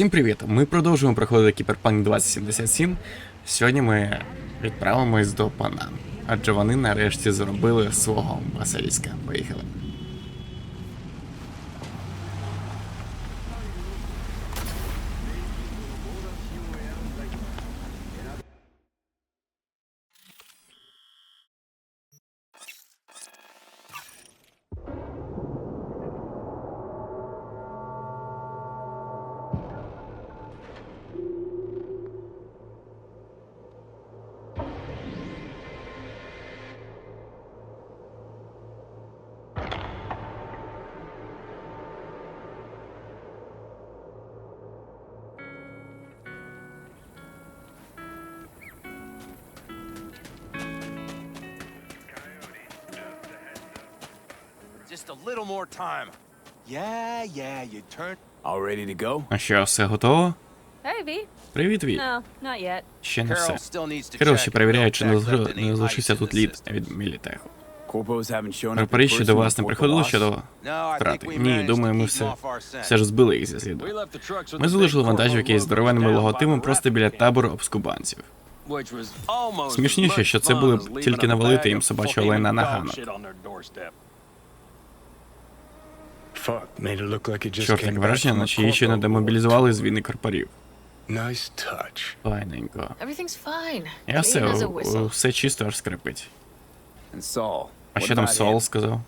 Всім привіт! Ми продовжуємо проходити Кіберпанк 2077. Сьогодні ми відправимось до пана, адже вони нарешті зробили свого Василіська. Поїхали. Just a little more time. Yeah, yeah, you turn. All ready to go? А що, все готово? Hey, V. Привіт, Ві. No, not yet. Ще не все. Керол ще перевіряє, чи не залишився тут лід від Мілітеху. Прапорищі до вас не loss? щодо втрати. Ні, думаю, ми все, все ж збили їх зі сліду. Ми залишили вантажівки із здоровенними логотипом просто біля табору обскубанців. Смішніше, що це були б тільки навалити їм собачого лайна на ганок. Чорт, так враження, наче її ще не демобілізували з війни корпорів. Файненько. Everything's fine. Я все, все чисто аж скрипить. А що там Сол сказав?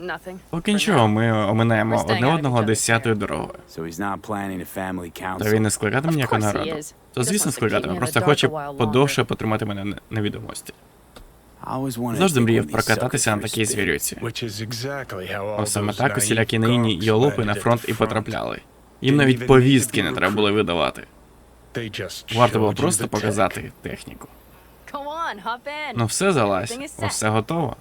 Nothing. Поки нічого, ми оминаємо одне одного десятою дорогою. Та він не скликатиме народу. is. То звісно скликатиме, просто хоче подовше потримати мене на невідомості. I always wanted to Завжди мріяв прокататися на такій звірюці. All саме так усілякі нині наївні йолопи на фронт і потрапляли. Їм навіть повістки не треба було видавати. Варто було просто показати техніку. Ну все залазь, усе готово.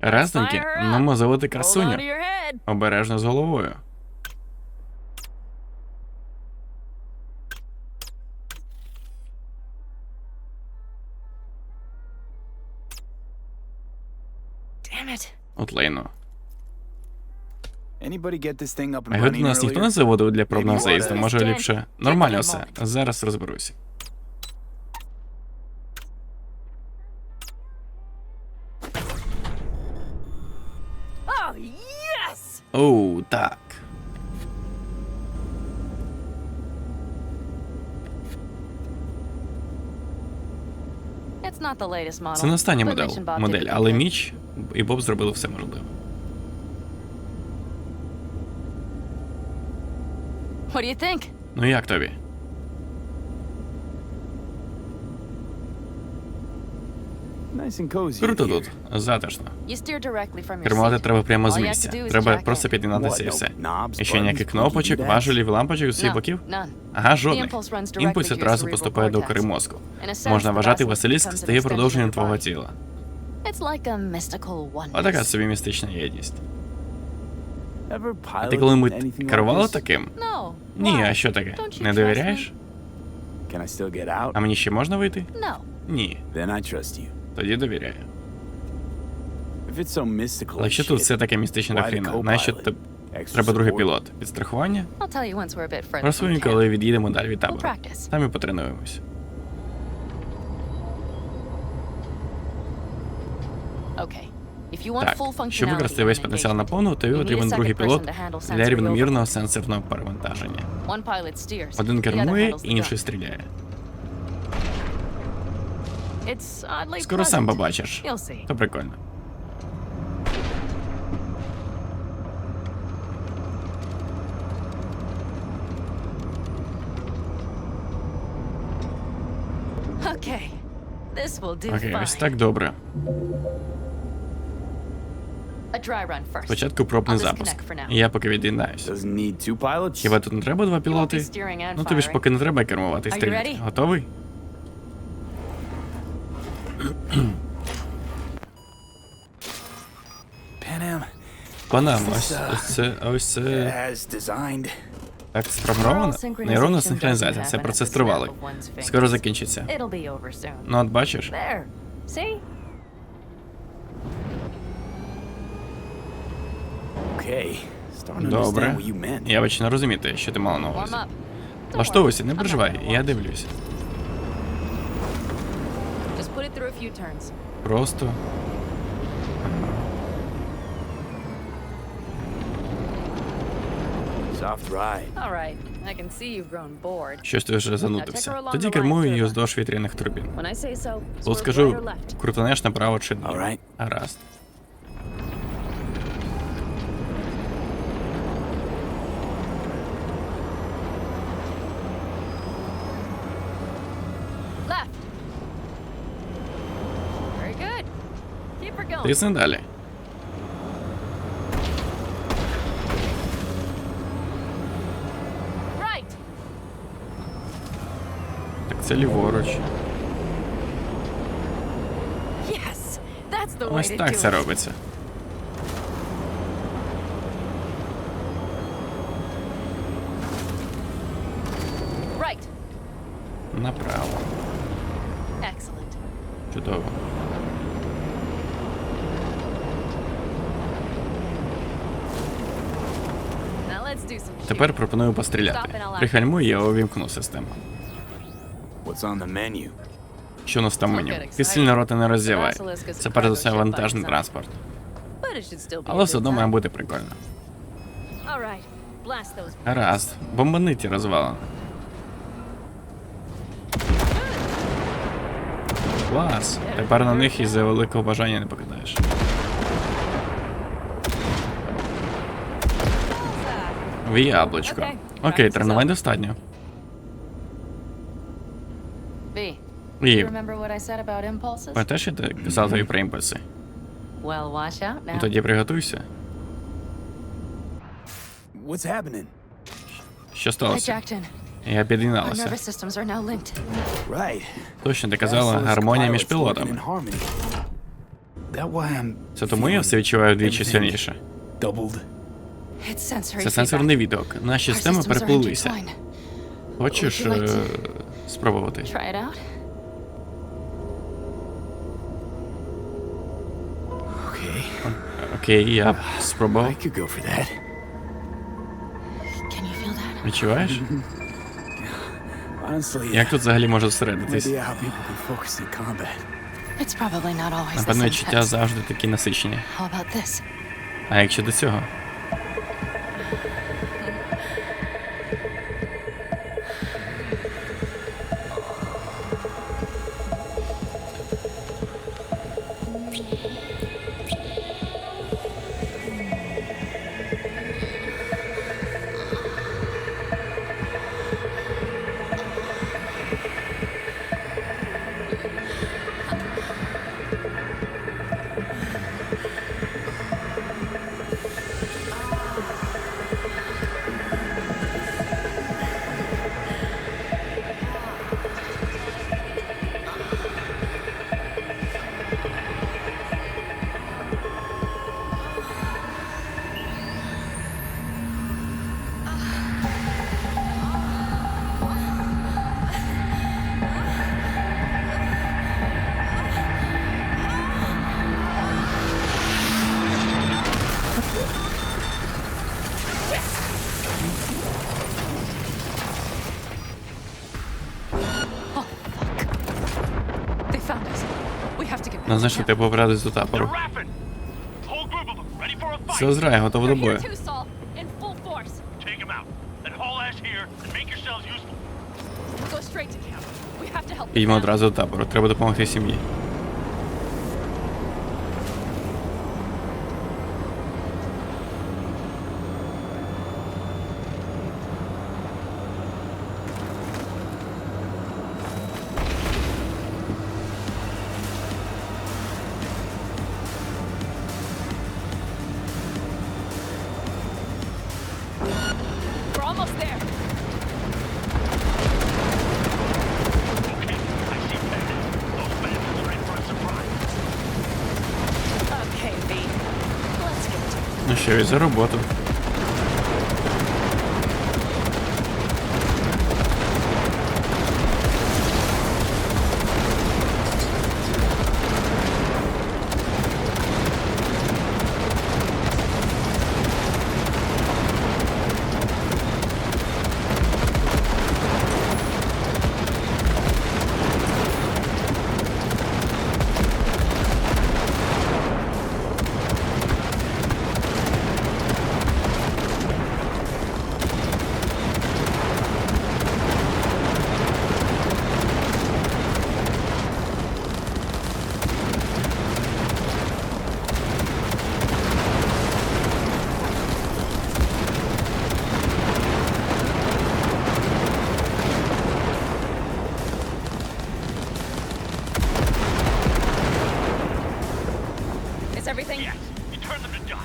Разненькі, Fire her ну заводити красуню. Обережно з головою. От лайно. Anybody get this thing up and А його до нас ніхто не заводив для пробного заїзду, може ліпше. Нормально все. Зараз розберуся. Оу, так. Це не остання модель, модель, але. Міч і Боб зробили все можливе. What do you think? Ну як тобі? Круто тут, затишно. Кермувати треба прямо з місця. Треба просто підігнатися і все. І що ніяких кнопочок, важелів, лампочок з усіх боків? Ага, жодних. Імпульс одразу поступає до кори мозку. Можна вважати, Василіск стає продовженням твого тіла. It's like a mystical oneness. А собі містична єдність. А ти коли-небудь anything керувала таким? Ні, а що таке? Не довіряєш? А мені ще можна вийти? Ні. Тоді довіряю. Але якщо тут все таке містичне why the нащо треба другий пілот? Підстрахування? Розповім, коли від'їдемо далі від табору. Там і потренуємось. Так, щоб використати весь потенціал наповну, тобі you потрібен другий пілот для рівномірного сенсорного перевантаження. Один кермує, інший стріляє. Скоро сам побачиш. То прикольно. Okay. This will do Окей, ось так добре. A dry run first. Спочатку пробний запуск. я поки від'єднаюсь. Хіба тут не треба два пілоти? Ну тобі ж поки не треба кермувати стріляти. Готовий? Панам, ось, ось це, ось це так спрограмовано. Нейронна синхронізація, це процес тривалий. Скоро закінчиться. Ну от бачиш, добре. Я почну розуміти, що ти мала на увазі. Влаштовуйся, не переживай, я дивлюся. Просто. Щось ти вже занудився. Тоді кермую її вздовж вітряних турбін. When I say so, Тут swerve right or скажу, left. крутанеш направо чи наліво. Alright. Гаразд. Left. Very good. Keep her going. Тисни далі. Це ліворуч. Ось так це робиться. Направо. Чудово. Тепер пропоную постріляти. Прихальмуй, я увімкну систему. Що у нас там меню? Під сильно рота не роззявай. Це перш за все вантажний транспорт. Але все одно має бути прикольно. Those. Гаразд. Бомбаниті розвалено. Клас. Тепер на них із-за великого бажання не покидаєш. В яблучко. Окей. Окей, тренувань достатньо. І You remember what I said about impulses? пам'ятаєш, що ти казав тобі про імпульси? Well, watch out Ну now. тоді приготуйся. What's happening? Що сталося? Jackson. Я Our під'єдналася. nervous systems are now linked. Right. Точно ти казала, гармонія між пілотами. Це тому я все відчуваю вдвічі сильніше. doubled. It's sensory Це feedback. сенсорний відгук. Наші Our системи are переплилися. intertwined. Хочеш е, спробувати? Try it out? Окей, я спробував. I could go for that. Can you feel that? Відчуваєш? Як тут взагалі може зосередитись? Напевно, відчуття завжди такі насичені. How about this? А якщо до цього? Make yourselves useful. Go straight to camp. We have to help. Підемо одразу до табору. Треба допомогти сім'ї. Ну за роботу.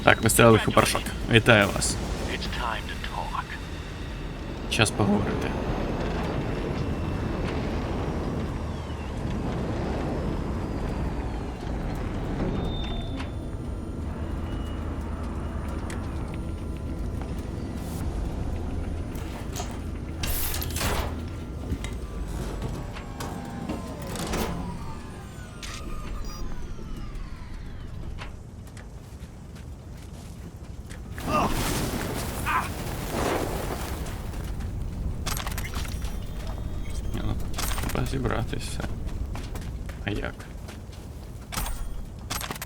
Так, ми стріляли хупаршок. Вітаю вас. Час поговорити. Ні, ну, треба зібратися. А як?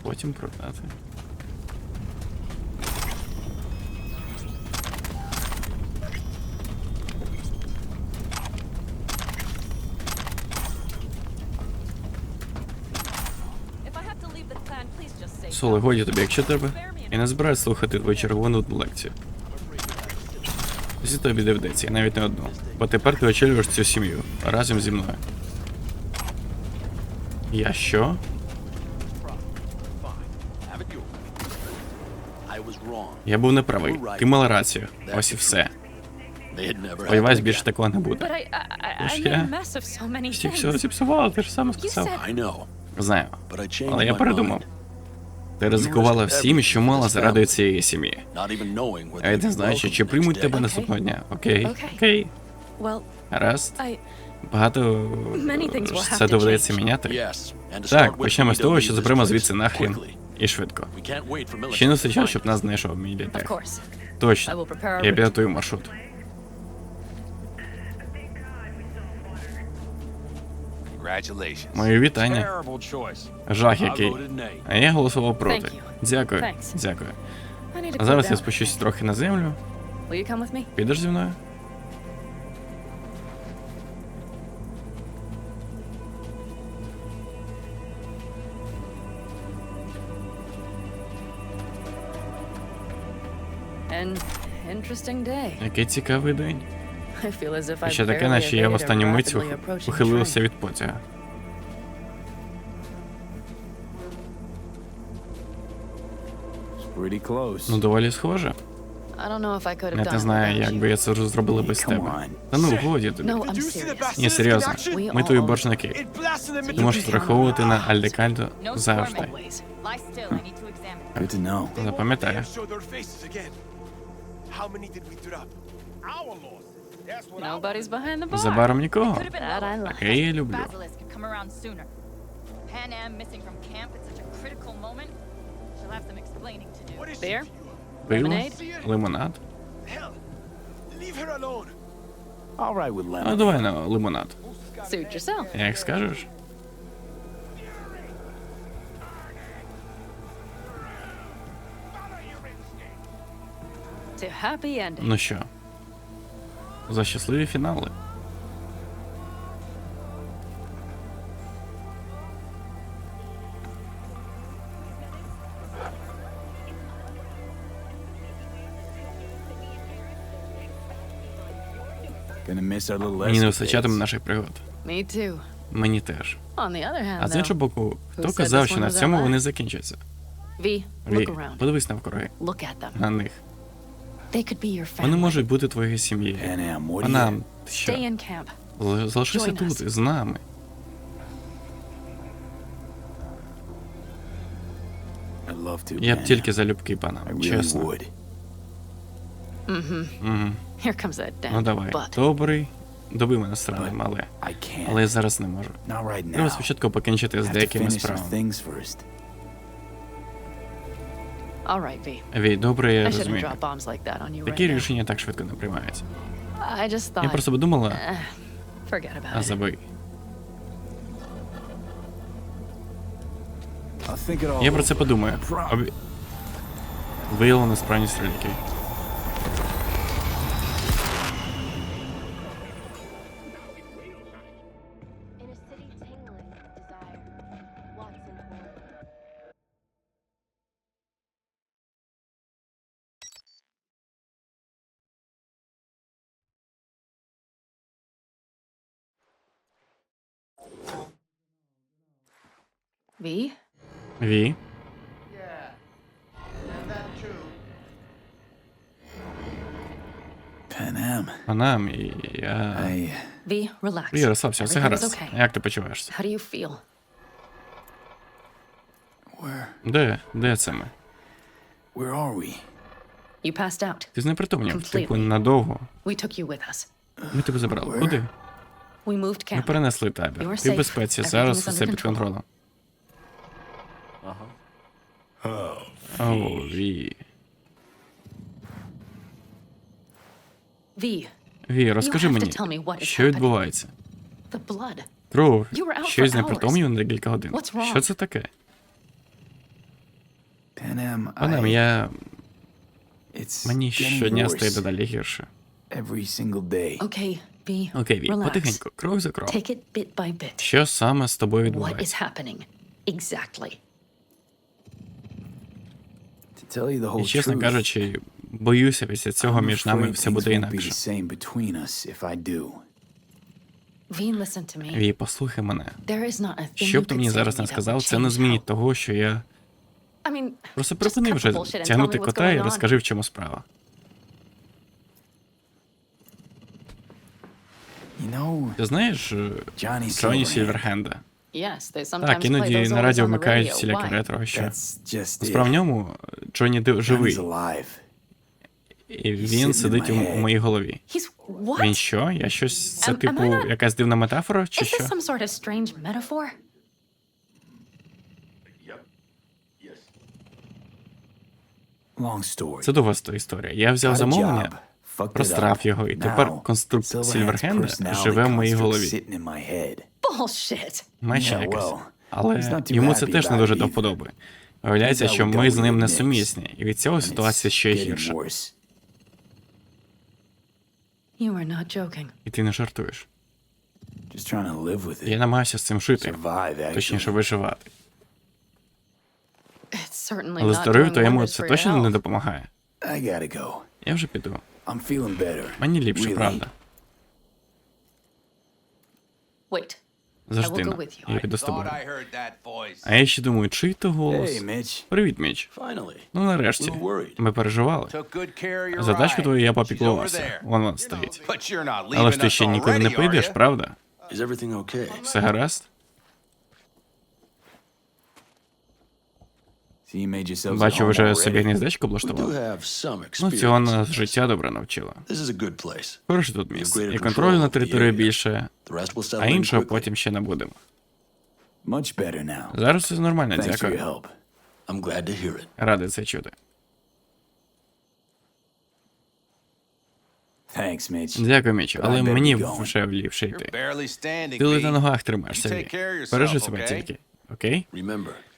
Потім продати. If I have to leave the clan, please just say Соло, годі тобі, якщо тебе. Я не збираюсь слухати твою червону лекцію. Зі тобі доведеться, і навіть не одну. Бо тепер ти очолюєш цю сім'ю разом зі мною. Я що? Я був неправий. Ти мала рацію. Ось і все. Сподіваюсь, більше такого не буде. Тож я Стільки всього зіпсувала, ти ж саме сказав. Знаю. Але я передумав. Ти ризикувала всім, що мала заради цієї сім'ї. Knowing whether не знаючи, чи приймуть тебе наступного дня. Окей. Окей. Гаразд. Багато це доведеться міняти. Так, почнемо з того, що заберемо звідси нахрін і швидко. Ще не вистачало, щоб нас знайшов course. I Точно. Я підготую маршрут. Мої вітання. Жах який. А я голосував проти. Дякую. Дякую. I need to А зараз я спущусь трохи на землю. Will you come with me? Підеш зі мною? An interesting day. Який цікавий день. I feel as if І ще таке, наче я в останню мить ухилився від потяга. It's pretty close. Ну, доволі схоже. Я не знаю, як би я це зробила без тебе. Та ну, годі тобі. Ні, серйозно. Ми твої боржники. Ти можеш us. на Альдекальдо завжди. Запам'ятаю. Nobody's behind the bar. Забаром нікого. That I like. Таке я люблю. Basilisk could come around sooner. Pan Am missing from camp at such a critical moment. She'll have some explaining to do. Beer? Пиво, Lemonade? лимонад. Hell, leave her alone. All right with Ну, lemon. давай на лимонад. Suit yourself. Як скажеш? To happy ending. Ну що? За щасливі фінали. Мені не вистачатиме наших пригод. Мені теж. А з іншого боку, хто казав, що на цьому вони закінчаться? Ві, подивись навкруги. На них. Вони можуть бути твоєю сім'єю. Pan Am, what А do you... нам що? Stay in camp. Л- Залишися тут з нами. I'd love to. Я б тільки залюбки пана, чесно. that damn Ну давай, добрий. Доби мене сраний, мале. Але я зараз не можу. Треба спочатку покінчити з I have to деякими справами. Вій, добре, я I shouldn't розумію. drop bombs like that on you Такі right now. рішення так швидко не приймаються. I just Я thought. просто подумала, eh, forget about а it. забий. I'll think it all Я про це over. подумаю. I promise. Обі... Виявлено несправність роліків. V? Ві, Pan Am. вона і я. I. V, relax. Ві, розслабся, все гаразд. okay. Як ти почуваєшся? How do you feel? Where? Де? Де це ми? Where are we? You passed out. Ти знепритомнів, типу, Completely. надовго. We took you with us. Ми тебе забрали. Куди? We moved Ми перенесли табір. Ти в safe. безпеці, зараз under під control. Контролем. О, Ві. V, Ві, розкажи мені, що відбувається? Кров, щось for знепритомнів на декілька годин. Що це таке? Панам, я... Мені щодня стає дедалі гірше. Окей, Ві, потихеньку, кров за кров. Що саме з тобою відбувається? is happening? Exactly. To tell you the І чесно truth, кажучи, боюся, після цього I'm між нами afraid все буде won't be інакше. the same between us if I do. V, listen to me. Ві, послухай мене. There is not a thing Що б ти мені зараз не сказав, це не змінить того, що я I mean, просто just припини вже тягнути кота і розкажи, в чому справа. You know, Ти знаєш е, Silverhand. Сільверхенда? Yes, they sometimes Так, play іноді those на радіо вмикають Why? ретро, що just справа в it. ньому Джоні див- живий, alive. і він сидить у, моїй голові. He's what? Він що? Я щось це Am- am типу not- якась дивна метафора, чи Is що? this some sort of strange metaphor? Long story. Це довга ста- історія. Я взяв Got замовлення, прострав його, і тепер конструкт Сільверхенда живе в моїй голові. Якась. well, Але йому це теж не дуже до вподоби. Виявляється, що ми з ним не сумісні, і від цього ситуація ще гірша. worse. You are not joking. І ти не жартуєш. Just trying to live with Я намагаюся з цим жити, Survive, точніше виживати. It's certainly Але not здоров'ю твоєму це точно не допомагає. I gotta go. Я вже піду. I'm feeling better. Мені ліпше, Really. правда. Wait. You. Я піду з тобою. А я ще думаю, чий то голос? Привіт, Міч. Ну нарешті. Ми переживали. Задачку твою я попіклувався. Вон вона стоїть. Але ж ти ще нікуди не ya? правда? Все гаразд? So you made yourselves at Бачу, вже собі гніздечко some Ну, цього нас життя добре навчило. This is a good place. Хороше тут місце. І control контролю на території більше, The rest will settle а іншого потім ще не будемо. Much better now. Зараз все нормально, Thanks for your дякую. help. I'm glad to hear it. Радий це чути. Дякую, Міч, але мені вже You're йти. barely Ти лише на ногах тримаєшся. You Ві. take care of yourself, Бережи себе тільки. Окей?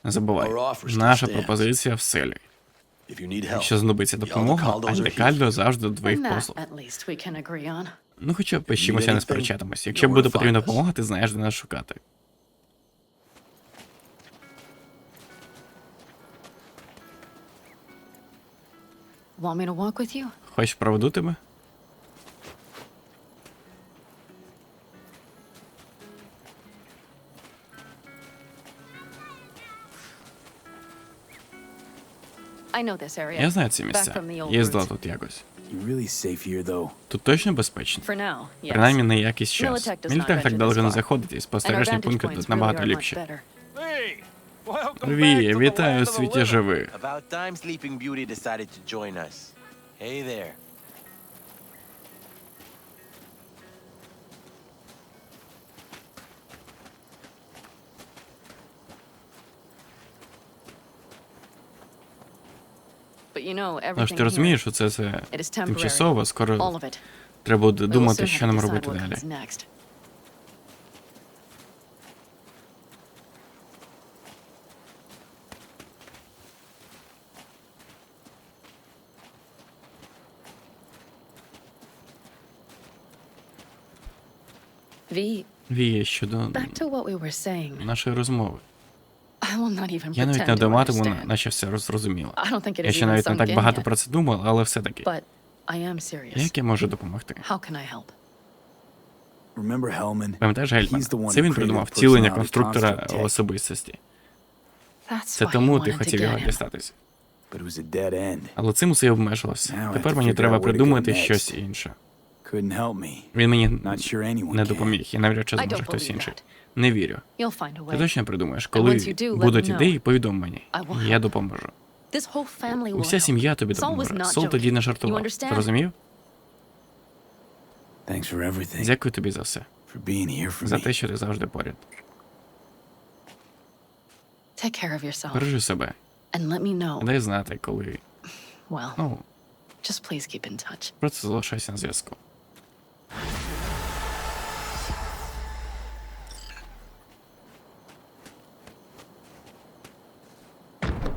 Не забувай. Our offer still Наша пропозиція в силі. if you need help, Якщо знадобиться допомога. Альдекальдо завжди до твоїх послуг. at least, we can agree on. Ну хоча б не you Якщо буде потрібна допомога, ти знаєш, де нас шукати. Want me to walk with you? Хочеш проведу тебе? Я знаю ці Back місця. from Їздила тут якось. You really safe here, though. Тут точно безпечно? For now, yes. Принаймні на якийсь час. Мілітех так далеко не заходить, і спостережні пункти тут набагато ліпші. Ві, вітаю у світі живих. Але ж ти розумієш, що це, це it is temporary. тимчасово, All скоро of it. треба буде думати, що нам робити далі. comes next. V, Віє щодо back to what we were saying. нашої розмови. I will not even Я навіть не to думатиму, наче все розрозуміло. I don't think it Я ще навіть не так багато про це думав, але все-таки. Як я можу допомогти? Пам'ятаєш Гельман? Це він придумав втілення конструктора особистості. Це тому ти хотів його дістатися. Але цим усе й обмежилося. Тепер мені треба придумати щось інше. Він мені не допоміг, і навряд чи I зможе хтось інший. Не вірю. You'll find a Ти way. точно придумаєш, And коли once you do, let будуть me know. ідеї, повідом мені. Я допоможу. This whole family will Уся сім'я тобі допоможе. not Сол тоді не You жартував. understand? Зрозумів? Thanks for everything. Дякую тобі за все. For being here for За me. те, що ти завжди поряд. Take care of yourself. Бережи себе. And let me know. Дай знати, коли. Well, Ну, just please keep in touch. просто залишайся на зв'язку. It's a pleasure to share the road with you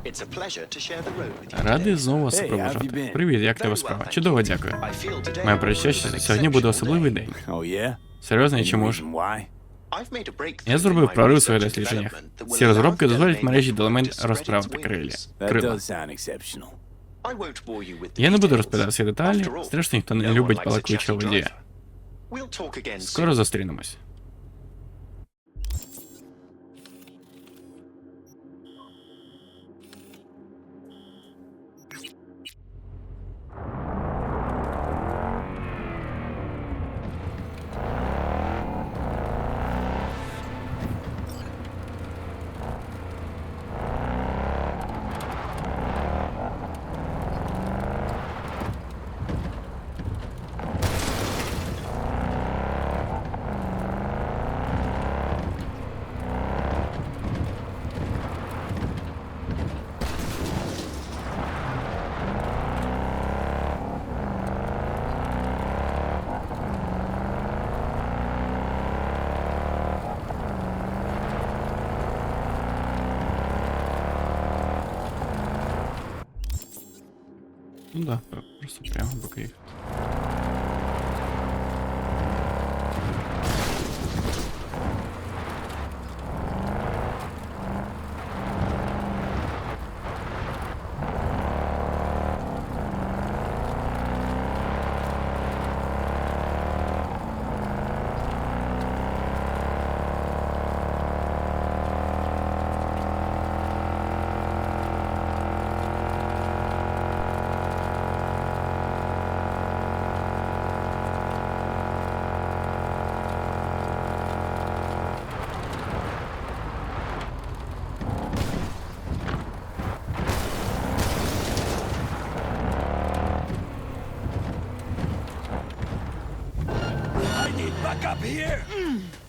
Радий знову вас супроводжувати. been? Привіт, як тебе справа? Чудово, дякую. I feel today Моє що an сьогодні буде особливий day. день. Oh, yeah? Серйозно, і чому ж? reason why? I've made a breakthrough Я in зробив my прорив у research своїх дослідженнях. Ці розробки дозволять мережі spread розправити its крилля. wings. That Крила. does sound exceptional. I won't bore you with the Я не буду details. розповідати всі деталі. After all, Зрештою, ніхто не любить chatty водія. driver. We'll talk again soon. Скоро зустрінемось. Ну да, просто прямо боки їх. back up here! Mm.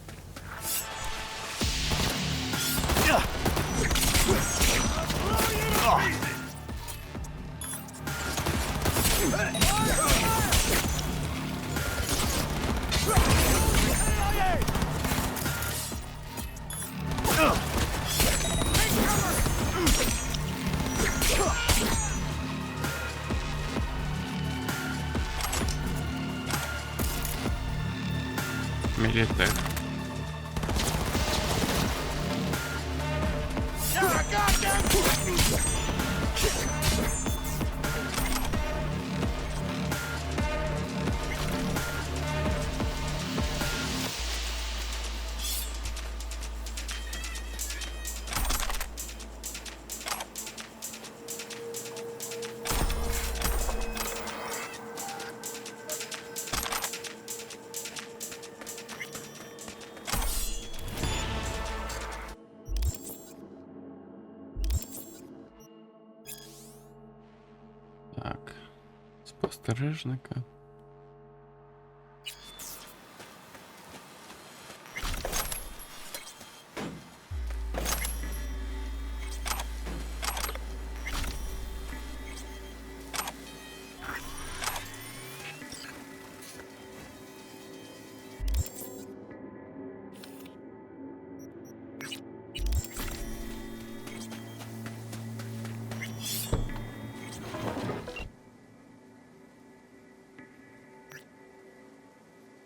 Спостережника.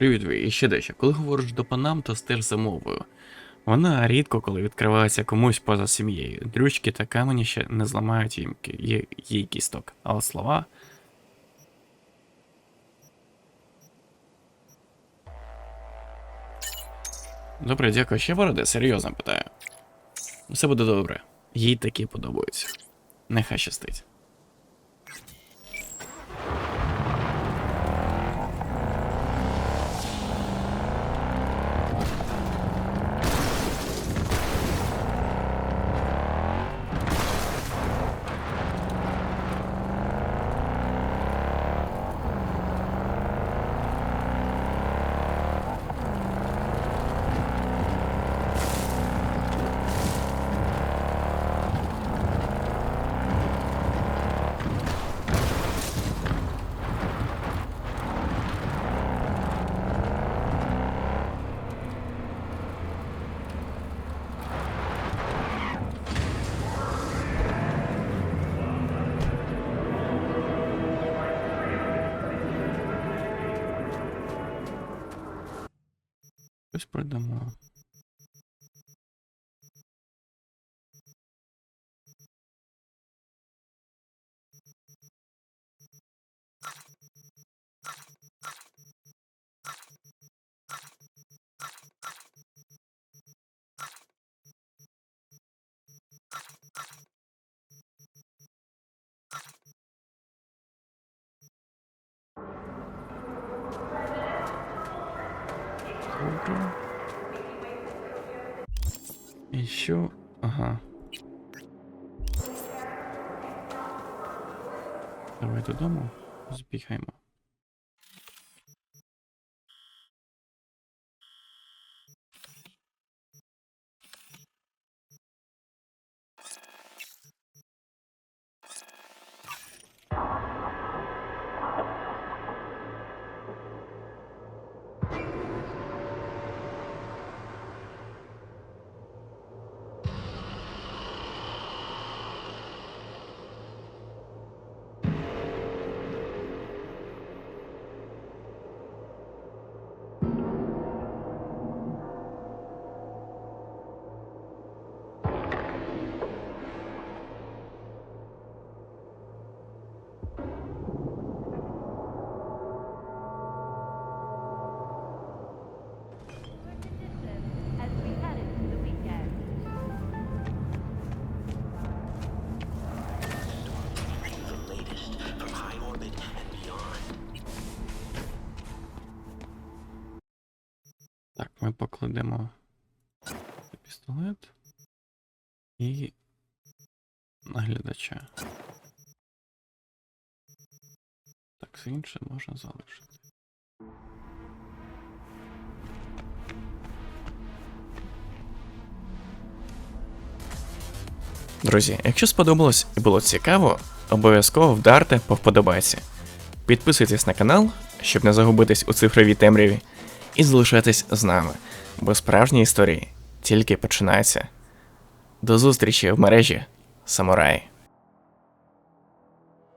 Привіт. І ще дещо. Коли говориш до панам, то стеж за мовою. Вона рідко коли відкривається комусь поза сім'єю. Дрючки та камені ще не зламають їм їй кісток. А от слова. Добре, дякую. Ще бороди, серйозно питаю. Все буде добре. Їй такі подобаються. Нехай щастить. Щось продамо. Добре. І що? Ага. Давай додому. Збігаємо. Покладемо пістолет і наглядача. Так, все інше можна залишити. Друзі, якщо сподобалось і було цікаво, обов'язково вдарте по вподобайці. Підписуйтесь на канал, щоб не загубитись у цифровій темряві, і залишайтесь з нами, бо справжні історії тільки починаються. До зустрічі в мережі, самураї!